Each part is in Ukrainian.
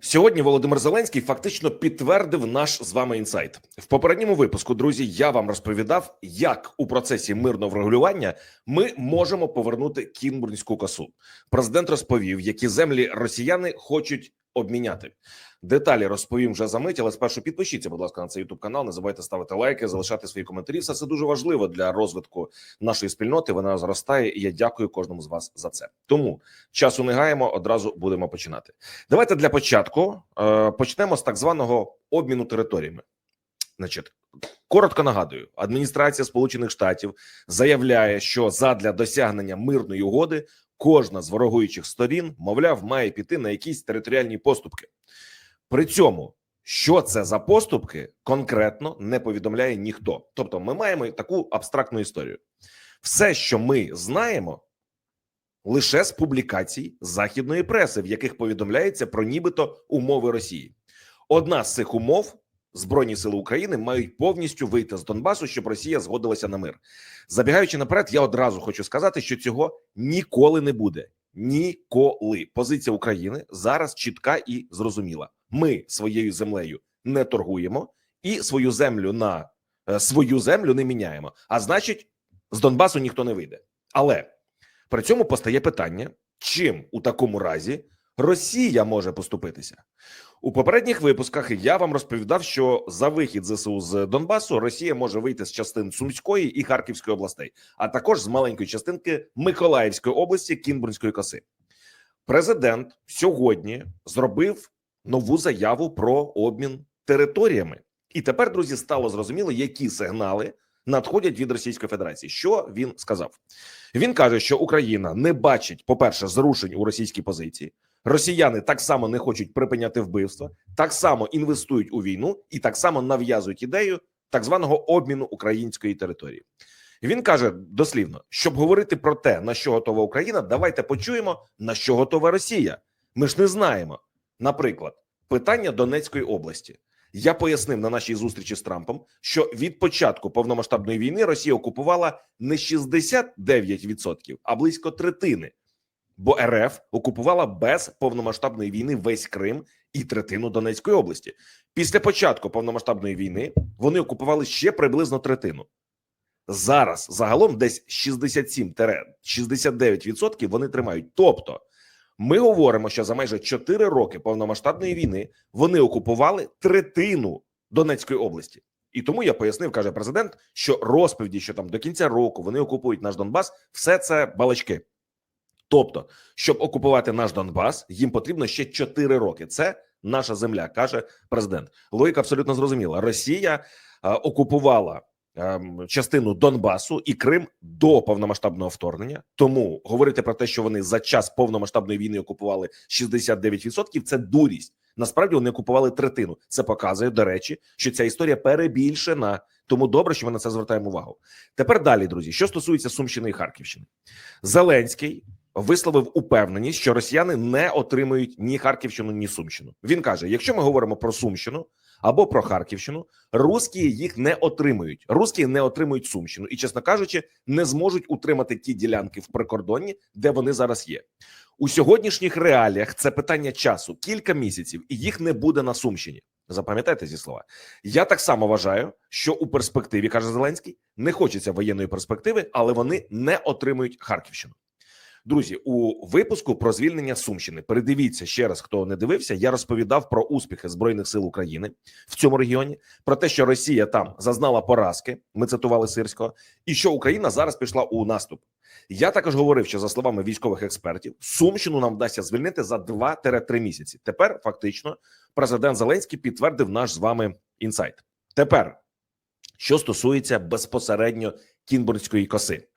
Сьогодні Володимир Зеленський фактично підтвердив наш з вами інсайт в попередньому випуску. Друзі, я вам розповідав, як у процесі мирного врегулювання ми можемо повернути Кінбурнську косу. Президент розповів, які землі росіяни хочуть обміняти. Деталі розповім вже за мить, але спершу підпишіться, будь ласка, на цей youtube канал. Не забувайте ставити лайки, залишати свої коментарі. Все це дуже важливо для розвитку нашої спільноти. Вона зростає, і я дякую кожному з вас за це. Тому часу не гаємо, одразу будемо починати. Давайте для початку е, почнемо з так званого обміну територіями. Значить, коротко нагадую, адміністрація Сполучених Штатів заявляє, що задля досягнення мирної угоди кожна з ворогуючих сторін, мовляв, має піти на якісь територіальні поступки. При цьому, що це за поступки, конкретно не повідомляє ніхто. Тобто, ми маємо таку абстрактну історію. Все, що ми знаємо, лише з публікацій західної преси, в яких повідомляється про нібито умови Росії. Одна з цих умов Збройні сили України мають повністю вийти з Донбасу, щоб Росія згодилася на мир. Забігаючи наперед, я одразу хочу сказати, що цього ніколи не буде. Ніколи позиція України зараз чітка і зрозуміла. Ми своєю землею не торгуємо і свою землю на е, свою землю не міняємо. А значить, з Донбасу ніхто не вийде. Але при цьому постає питання: чим у такому разі Росія може поступитися? У попередніх випусках я вам розповідав, що за вихід ЗСУ з Донбасу Росія може вийти з частин Сумської і Харківської областей, а також з маленької частинки Миколаївської області Кінбурнської коси. Президент сьогодні зробив нову заяву про обмін територіями, і тепер, друзі, стало зрозуміло, які сигнали надходять від Російської Федерації. Що він сказав? Він каже, що Україна не бачить, по перше, зрушень у російській позиції. Росіяни так само не хочуть припиняти вбивства, так само інвестують у війну і так само нав'язують ідею так званого обміну української території. Він каже дослівно, щоб говорити про те, на що готова Україна, давайте почуємо, на що готова Росія. Ми ж не знаємо. Наприклад, питання Донецької області. Я пояснив на нашій зустрічі з Трампом, що від початку повномасштабної війни Росія окупувала не 69%, а близько третини бо РФ окупувала без повномасштабної війни весь Крим і третину Донецької області. Після початку повномасштабної війни вони окупували ще приблизно третину. Зараз загалом десь 67-69% вони тримають. Тобто, ми говоримо, що за майже 4 роки повномасштабної війни вони окупували третину Донецької області. І тому я пояснив, каже президент, що розповіді, що там до кінця року вони окупують наш Донбас, все це балачки. Тобто, щоб окупувати наш Донбас, їм потрібно ще 4 роки. Це наша земля, каже президент. Логіка абсолютно зрозуміла. Росія е, окупувала е, частину Донбасу і Крим до повномасштабного вторгнення. Тому говорити про те, що вони за час повномасштабної війни окупували 69%, це дурість. Насправді вони окупували третину. Це показує, до речі, що ця історія перебільшена. Тому добре, що ми на це звертаємо увагу. Тепер далі, друзі, що стосується Сумщини і Харківщини, Зеленський висловив упевненість, що росіяни не отримують ні Харківщину, ні Сумщину. Він каже: якщо ми говоримо про Сумщину або про Харківщину, русські їх не отримують. Русські не отримують Сумщину і, чесно кажучи, не зможуть утримати ті ділянки в прикордонні, де вони зараз є. У сьогоднішніх реаліях це питання часу, кілька місяців, і їх не буде на Сумщині. Запам'ятайте ці слова. Я так само вважаю, що у перспективі каже Зеленський, не хочеться воєнної перспективи, але вони не отримують Харківщину. Друзі, у випуску про звільнення Сумщини передивіться ще раз, хто не дивився. Я розповідав про успіхи збройних сил України в цьому регіоні, про те, що Росія там зазнала поразки. Ми цитували Сирського, і що Україна зараз пішла у наступ. Я також говорив, що за словами військових експертів, Сумщину нам вдасться звільнити за 2-3 місяці. Тепер фактично президент Зеленський підтвердив наш з вами інсайт. Тепер що стосується безпосередньо Кінбурнської коси.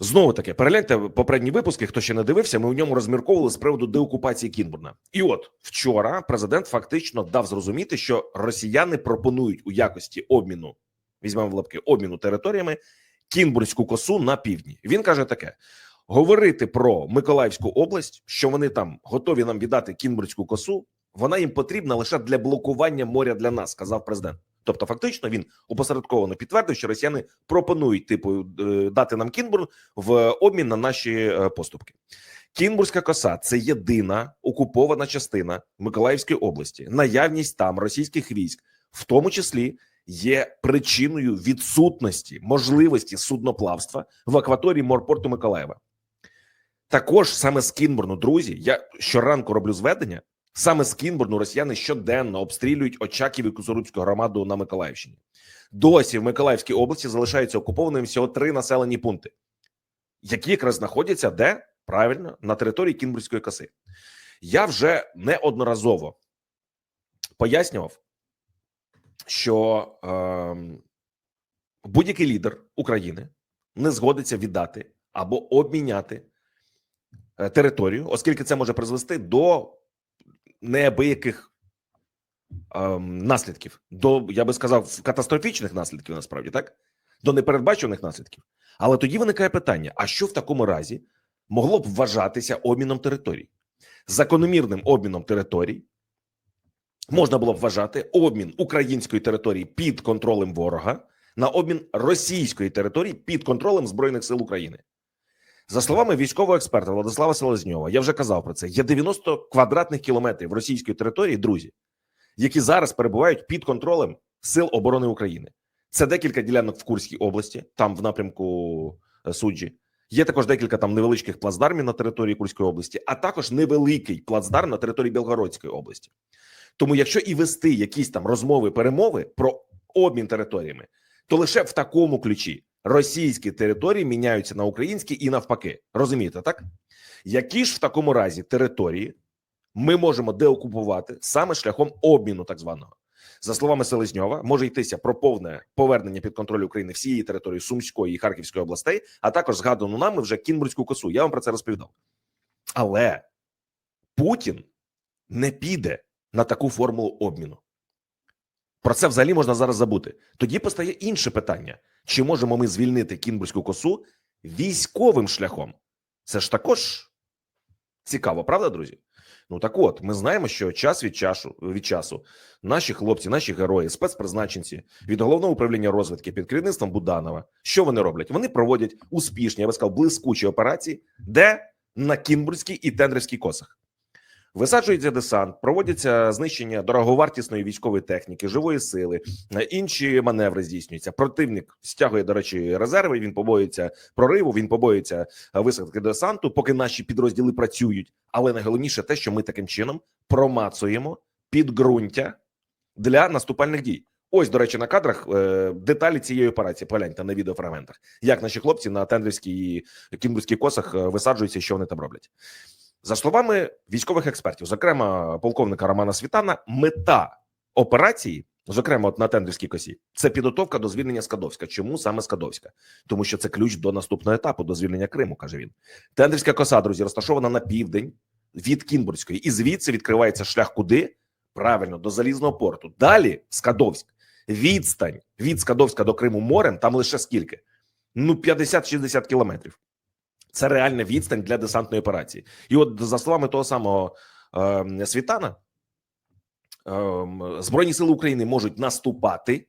Знову таки, перегляньте попередні випуски. Хто ще не дивився, ми в ньому розмірковували з приводу деокупації Кінбурна. І от вчора президент фактично дав зрозуміти, що росіяни пропонують у якості обміну візьмемо в лапки обміну територіями Кінбурнську косу на півдні. Він каже таке: говорити про Миколаївську область, що вони там готові нам віддати Кінбурнську косу. Вона їм потрібна лише для блокування моря для нас, сказав президент. Тобто, фактично, він опосередковано підтвердив, що росіяни пропонують типу е, дати нам Кінбурн в обмін на наші е, поступки. Кінбурзька коса це єдина окупована частина Миколаївської області. Наявність там російських військ, в тому числі, є причиною відсутності можливості судноплавства в акваторії морпорту Миколаєва. Також саме з Кінбурну, друзі, я щоранку роблю зведення. Саме з Кінбурну росіяни щоденно обстрілюють Очаків і Кузуруцьку громаду на Миколаївщині. Досі в Миколаївській області залишаються окупованими всього три населені пункти, які якраз знаходяться де правильно на території Кінбурзької коси. Я вже неодноразово пояснював, що е, будь-який лідер України не згодиться віддати або обміняти е, територію, оскільки це може призвести до неабияких ем, наслідків, до я би сказав, катастрофічних наслідків, насправді так, до непередбачуваних наслідків. Але тоді виникає питання: а що в такому разі могло б вважатися обміном територій? Закономірним обміном територій можна було б вважати обмін української території під контролем ворога на обмін російської території під контролем збройних сил України. За словами військового експерта Владислава Селезньова, я вже казав про це. Є 90 квадратних кілометрів російської території, друзі, які зараз перебувають під контролем Сил оборони України. Це декілька ділянок в Курській області, там в напрямку е, суджі. Є також декілька там невеличких плацдармів на території Курської області, а також невеликий плацдарм на території Білгородської області. Тому, якщо і вести якісь там розмови, перемови про обмін територіями, то лише в такому ключі російські території міняються на українські і навпаки. Розумієте, так? Які ж в такому разі території ми можемо деокупувати саме шляхом обміну, так званого? За словами Селезньова, може йтися про повне повернення під контроль України всієї території Сумської і Харківської областей, а також згадану нами вже Кінбурзьку косу. Я вам про це розповідав. Але Путін не піде на таку формулу обміну. Про це взагалі можна зараз забути. Тоді постає інше питання: чи можемо ми звільнити Кінбурзьку косу військовим шляхом? Це ж також цікаво, правда, друзі? Ну так от, ми знаємо, що час від часу від часу наші хлопці, наші герої, спецпризначенці від головного управління розвідки під керівництвом Буданова, що вони роблять? Вони проводять успішні, я би сказав, блискучі операції, де на Кінбурзькій і Тендрівській косах. Висаджується десант, проводяться знищення дороговартісної військової техніки, живої сили, е, інші маневри здійснюються. Противник стягує, до речі, резерви. Він побоюється прориву. Він побоюється е, висадки десанту, поки наші підрозділи працюють. Але найголовніше те, що ми таким чином промацуємо підґрунтя для наступальних дій. Ось, до речі, на кадрах е, деталі цієї операції. Погляньте на відеофрагментах, як наші хлопці на тендрівській і кімбурзькій косах висаджуються, що вони там роблять. За словами військових експертів, зокрема полковника Романа Світана, мета операції, зокрема от на тендрівській косі, це підготовка до звільнення Скадовська. Чому саме Скадовська? Тому що це ключ до наступного етапу до звільнення Криму, каже він. Тендрівська коса, друзі, розташована на південь від Кінбурзької, і звідси відкривається шлях куди? Правильно, до залізного порту. Далі Скадовськ. Відстань від Скадовська до Криму морем там лише скільки? Ну 50-60 кілометрів. Це реальна відстань для десантної операції. І от за словами того самого е, Світана, е, Збройні сили України можуть наступати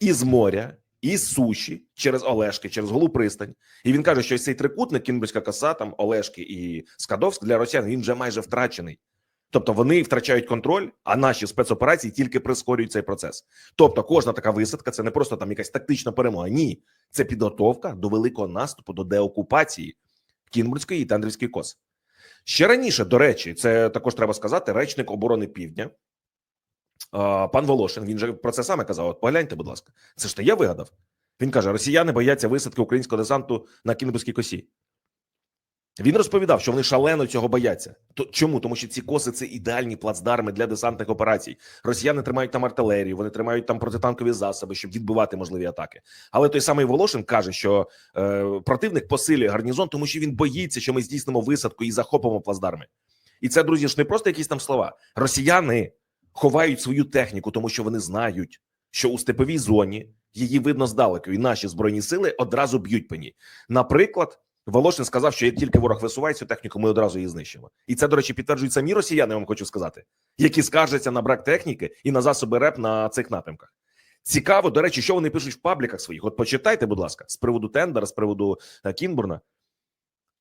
із моря, із суші через Олешки, через Голу пристань. І він каже, що цей трикутник Кінбурзька коса, там Олешки і Скадовськ для росіян він вже майже втрачений. Тобто вони втрачають контроль, а наші спецоперації тільки прискорюють цей процес. Тобто, кожна така висадка це не просто там якась тактична перемога. Ні, це підготовка до великого наступу, до деокупації Кінбурзької і Тендрівський кос. Ще раніше, до речі, це також треба сказати. Речник оборони Півдня, пан Волошин. Він же про це саме казав. От погляньте, будь ласка, це ж то я вигадав. Він каже: Росіяни бояться висадки українського десанту на Кінбурзькій косі. Він розповідав, що вони шалено цього бояться. То чому? Тому що ці коси це ідеальні плацдарми для десантних операцій. Росіяни тримають там артилерію, вони тримають там протитанкові засоби, щоб відбивати можливі атаки. Але той самий Волошин каже, що е, противник посилює гарнізон, тому що він боїться, що ми здійснимо висадку і захопимо плацдарми. І це, друзі, ж не просто якісь там слова. Росіяни ховають свою техніку, тому що вони знають, що у степовій зоні її видно здалеку, і наші збройні сили одразу б'ють по ній. Наприклад. Волошин сказав, що як тільки ворог висуває цю техніку, ми одразу її знищимо. І це, до речі, підтверджують самі росіяни. Я вам хочу сказати, які скаржаться на брак техніки і на засоби РЕП на цих напрямках. Цікаво, до речі, що вони пишуть в пабліках своїх. От почитайте, будь ласка, з приводу тендера, з приводу е, Кінбурна.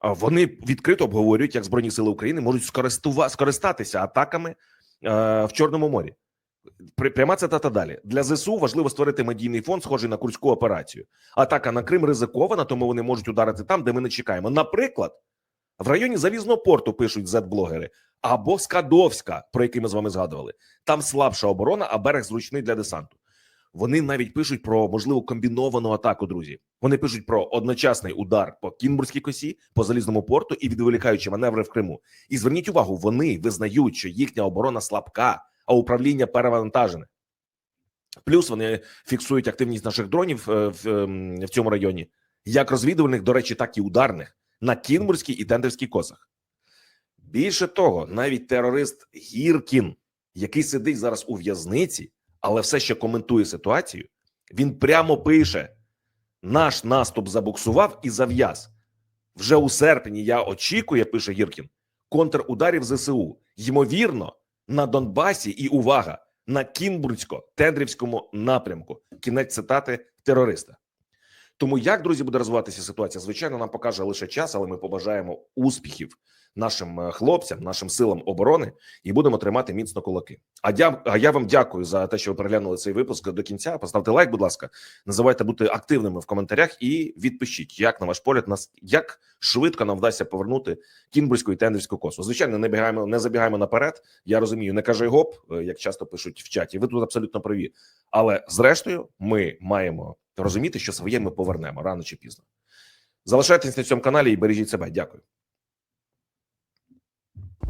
Вони відкрито обговорюють, як збройні сили України можуть скористатися атаками е, в Чорному морі. Пряма цитата далі для ЗСУ важливо створити медійний фонд, схожий на курську операцію. Атака на Крим ризикована, тому вони можуть ударити там, де ми не чекаємо. Наприклад, в районі залізного порту пишуть зет-блогери, або Скадовська, про який ми з вами згадували. Там слабша оборона, а берег зручний для десанту. Вони навіть пишуть про можливу комбіновану атаку. Друзі, вони пишуть про одночасний удар по Кінбурзькій косі, по залізному порту і відволікаючи маневри в Криму. І зверніть увагу, вони визнають, що їхня оборона слабка, а управління перевантажене. Плюс вони фіксують активність наших дронів е, в, ем, в цьому районі, як розвідувальних, до речі, так і ударних на Кінбурзькій і Тендерській косах. Більше того, навіть терорист Гіркін, який сидить зараз у в'язниці, але все ще коментує ситуацію, він прямо пише: наш наступ забуксував і зав'яз. Вже у серпні я очікую, пише Гіркін, контрударів ЗСУ. Ймовірно, на Донбасі і увага на Кінбурзько-Тендрівському напрямку. Кінець цитати терориста. Тому як друзі буде розвиватися ситуація? Звичайно, нам покаже лише час, але ми побажаємо успіхів нашим е, хлопцям, нашим силам оборони і будемо тримати міцно кулаки. А я, а я вам дякую за те, що ви переглянули цей випуск до кінця. Поставте лайк, будь ласка. Називайте бути активними в коментарях і відпишіть, як на ваш погляд, нас як швидко нам вдасться повернути Кінбурзьку і Тендерську косу. Звичайно, не бігаємо, не забігаємо наперед. Я розумію, не кажи гоп, е, як часто пишуть в чаті. Ви тут абсолютно праві. Але зрештою, ми маємо розуміти, що своє ми повернемо рано чи пізно. Залишайтесь на цьому каналі і бережіть себе. Дякую.